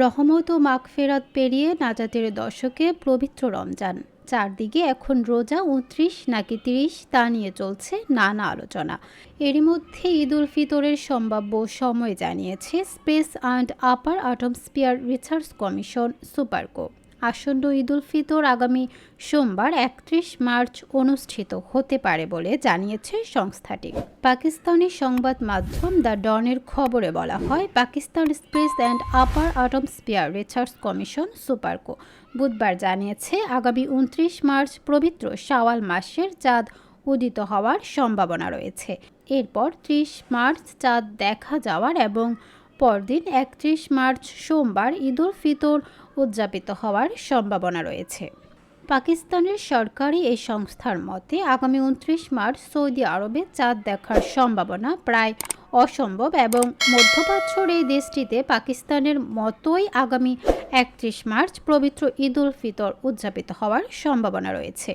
রহমত ও মাগফেরাত পেরিয়ে নাজাতের দশকে পবিত্র রমজান। চারদিকে এখন রোজা উনত্রিশ নাকি তিরিশ তা নিয়ে চলছে নানা আলোচনা। এরই মধ্যে ঈদ উল ফিতরের সম্ভাব্য সময় জানিয়েছে space and upper atmosphere research commission SUPARCO. আসন্ন ঈদ উল ফিতর আগামী সোমবার একত্রিশ মার্চ অনুষ্ঠিত হতে পারে বলে জানিয়েছে সংস্থাটি। পাকিস্তানি সংবাদ মাধ্যম দ্য ডনের খবরে বলা হয়, Pakistan space and upper atmosphere research commission, SUPARCO, বুধবার জানিয়েছে, আগামী উনত্রিশ মার্চ পবিত্র শাওয়াল মাসের চাঁদ উদিত হওয়ার সম্ভাবনা রয়েছে। এরপর ত্রিশ মার্চ চাঁদ দেখা যাওয়ার এবং পরদিন একত্রিশ মার্চ সোমবার ঈদ উল ফিতর উদযাপিত হওয়ার সম্ভাবনা রয়েছে। পাকিস্তানের সরকারি এই সংস্থার মতে, আগামী উনত্রিশ মার্চ সৌদি আরবে চাঁদ দেখার সম্ভাবনা প্রায় অসম্ভব এবং মধ্যপ্রাচ্যর এই দেশটিতে পাকিস্তানের মতোই আগামী একত্রিশ মার্চ পবিত্র ঈদ উল ফিতর উদযাপিত হওয়ার সম্ভাবনা রয়েছে।